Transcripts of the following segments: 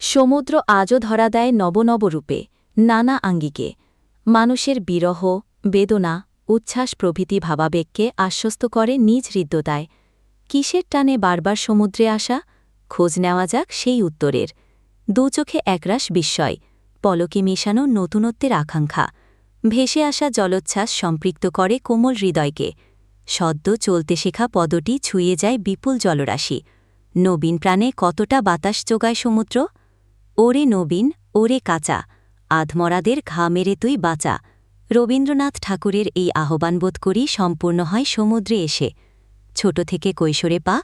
সমুদ্র আজও ধরা দেয় নবনব রূপে নানা আঙ্গিকে। মানুষের বিরহ, বেদনা, উচ্ছ্বাস প্রভৃতি ভাবাবেগকে আশ্বস্ত করে নিজ হৃদ্যতায়। কিসের টানে বারবার সমুদ্রে আসা? খোঁজ নেওয়া যাক সেই উত্তরের। দু চোখে একরাশ বিস্ময়, পলকে মেশানো নতুনত্বের আকাঙ্ক্ষা। ভেসে আসা জলোচ্ছ্বাস সম্পৃক্ত করে কোমল হৃদয়কে। সদ্য চলতে শেখা পদটি ছুঁয়ে যায় বিপুল জলরাশি। নবীন প্রাণে কতটা বাতাস যোগায় সমুদ্র? ওরে নবীন, ওরে কাঁচা, আধমরাদের ঘা মেরে তুই বাঁচা। রবীন্দ্রনাথ ঠাকুরের এই আহ্বান বোধ করি সম্পূর্ণ হয় সমুদ্রে এসে। ছোট থেকে কৈশোরে পা,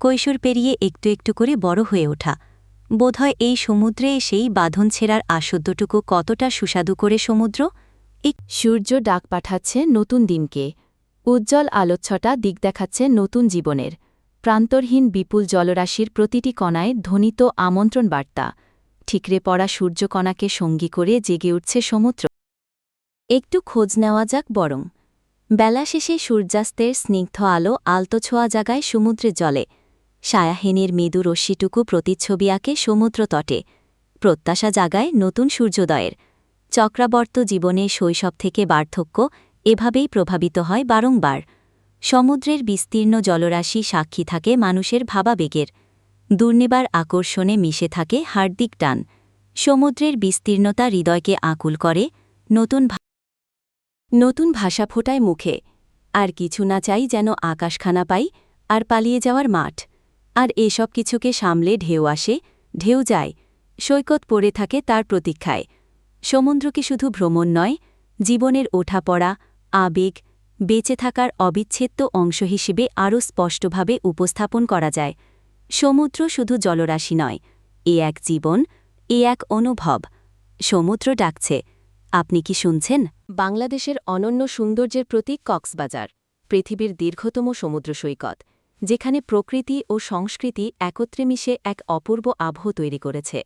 কৈশোর পেরিয়ে একটু একটু করে বড় হয়ে ওঠা। বোধহয় এই সমুদ্রে এসেই বাঁধন ছেঁড়ার আসদ্যটুকু কতটা সুস্বাদু করে সমুদ্র? এক সূর্য ডাক পাঠাচ্ছে নতুন দিনকে। উজ্জ্বল আলোচ্ছটা দিক দেখাচ্ছে নতুন জীবনের। প্রান্তরহীন বিপুল জলরাশির প্রতিটি কণায় ধ্বনিত আমন্ত্রণ বার্তা ঠিকরে পড়া সূর্যকণাকে সঙ্গী করে জেগে উঠছে সমুদ্র। একটু খোঁজ নেওয়া যাক বরং। বেলা শেষে সূর্যাস্তের স্নিগ্ধ আলো আলতো ছোঁয়া জাগায় সমুদ্রের জলে সায়াহীনের মৃদু রশ্মিটুকু প্রতিচ্ছবি আঁকে সমুদ্র তটে। প্রত্যাশা জাগায় নতুন সূর্যোদয়ের। চক্রাবর্ত জীবনে শৈশব থেকে বার্ধক্য এভাবেই প্রভাবিত হয় বারংবার। সমুদ্রের বিস্তীর্ণ জলরাশি সাক্ষী থাকে মানুষের ভাবাবেগের। দুর্নিবার আকর্ষণে মিশে থাকে হার্দিক টান। সমুদ্রের বিস্তীর্ণতা হৃদয়কে আকুল করে, নতুন নতুন ভাষা ফোটায় মুখে। আর কিছু না চাই যেন আকাশখানা পাই, আর পালিয়ে যাওয়ার মাঠ। আর এসব কিছুকে সামলে ঢেউ আসে, ঢেউ যায়, সৈকত পড়ে থাকে তার প্রতীক্ষায়। সমুদ্র কি শুধু ভ্রমণ নয়, জীবনের ওঠাপড়া, আবেগ, বেঁচে থাকার অবিচ্ছেদ্য অংশ হিসেবে আরও স্পষ্টভাবে উপস্থাপন করা যায়। সমুদ্র শুধু জলরাশি নয়, এ এক জীবন, এ এক অনুভব। সমুদ্র ডাকছে, আপনি কি শুনছেন? বাংলাদেশের অনন্য সৌন্দর্যের প্রতীক কক্সবাজার, পৃথিবীর দীর্ঘতম সমুদ্র সৈকত, যেখানে প্রকৃতি ও সংস্কৃতি একত্রে মিশে এক অপূর্ব আবহ তৈরি করেছে।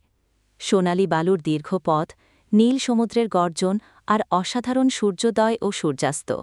সোনালি বালুর দীর্ঘ পথ নীল সমুদ্রের গর্জন আর অসাধারণ সূর্যোদয় ও সূর্যাস্ত।